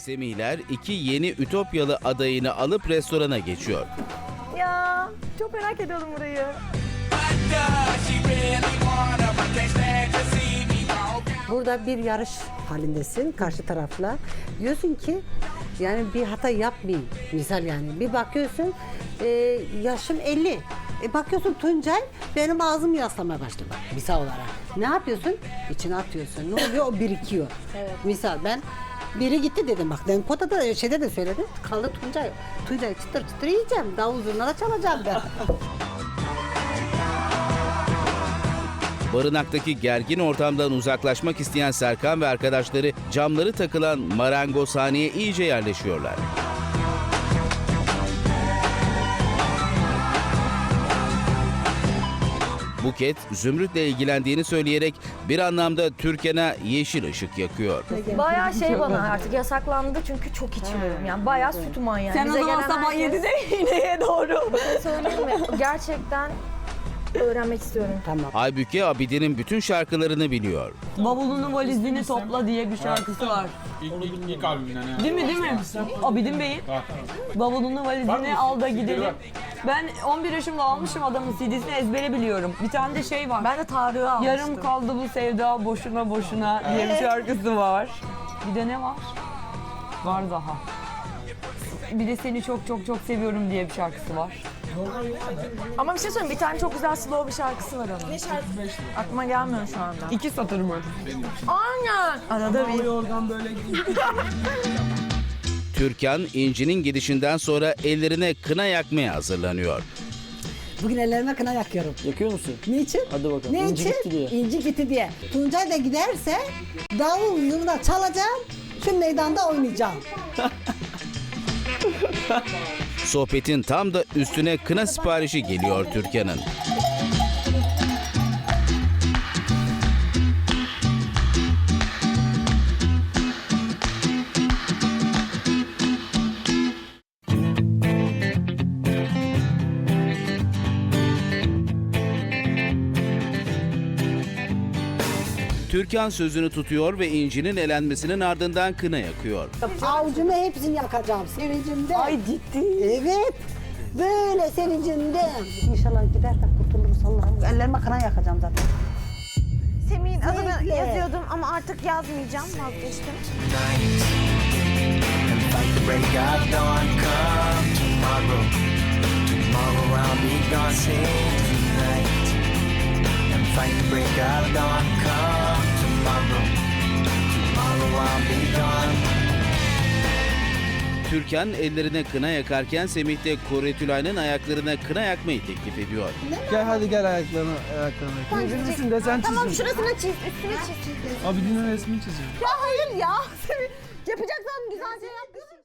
Semihler iki yeni Ütopyalı adayını alıp restorana geçiyor. Ya çok merak ediyordum burayı. Burada bir yarış halindesin karşı tarafla. Diyorsun ki yani bir hata yapmayayım. Misal yani bir bakıyorsun e, yaşım 50. E bakıyorsun Tuncay benim ağzım yaslamaya başladı. Misal olarak. Ne yapıyorsun? İçine atıyorsun. Ne oluyor? O birikiyor. Misal ben biri gitti dedim bak. Denkoda da şeyde de söyledim. Kaldı Tuncay. Tuncay çıtır çıtır yiyeceğim. Davul zurna da çalacağım ben. Barınaktaki gergin ortamdan uzaklaşmak isteyen Serkan ve arkadaşları camları takılan marangozhaneye iyice yerleşiyorlar. Buket, Zümrüt'le ilgilendiğini söyleyerek bir anlamda Türkan'a yeşil ışık yakıyor. Bayağı şey bana artık yasaklandı çünkü çok içiyorum. Yani bayağı süt manyağı. Sen o Bize zaman gelen sabah herkes- 7'de iğneye doğru. Söyleyeyim mi? Gerçekten öğrenmek istiyorum. tamam. Halbuki Abide'nin bütün şarkılarını biliyor. Bavulunu valizini topla diye bir şarkısı var. İlk, ilk, ilk albümünden yani. Değil mi değil mi? Abidin Bey'in. Bavulunu valizini al da gidelim. Ben 11 yaşımda almışım adamın CD'sini ezbere biliyorum. Bir tane de şey var. Ben de Tarık'ı almıştım. Yarım kaldı bu sevda boşuna boşuna diye bir şarkısı var. Bir de ne var? Var daha. Bir de seni çok çok çok seviyorum diye bir şarkısı var. Ama bir şey söyleyeyim bir tane çok güzel slow bir şarkısı var onun. Ne şarkı? Aklıma gelmiyor şu anda. İki satır mı? Aynen. Arada bir. Türkan, İnci'nin gidişinden sonra ellerine kına yakmaya hazırlanıyor. Bugün ellerime kına yakıyorum. Yakıyor musun? Niçin? Hadi bakalım. Ne İnci için? gitti diye. İnci gitti diye. Tuncay da giderse davul zurna çalacağım. Şu meydanda oynayacağım. Sohbetin tam da üstüne kına siparişi geliyor Türkan'ın. Türkan sözünü tutuyor ve İnci'nin elenmesinin ardından kına yakıyor. Avucuma hepsini yakacağım sevincimde. Ay ciddi. Evet. Böyle sevincimde. İnşallah gider de kurtuluruz Allah'ım. Ellerime kına yakacağım zaten. Semih'in adını Zevkle. yazıyordum ama artık yazmayacağım vazgeçtim. tomorrow, tomorrow I'll be gone. Sing tonight and fight the break of dawn. Türkan ellerine kına yakarken Semih de Kuretülay'ın ayaklarına kına yakmayı teklif ediyor. Gel hadi gel ayaklarını ayaklarını. Çizilmişsin desen Tamam çizsin. şurasını çiz, üstünü çiz. Abi dinle resmini çiziyor. Ya hayır ya. Semih yapacaksan güzelce yap.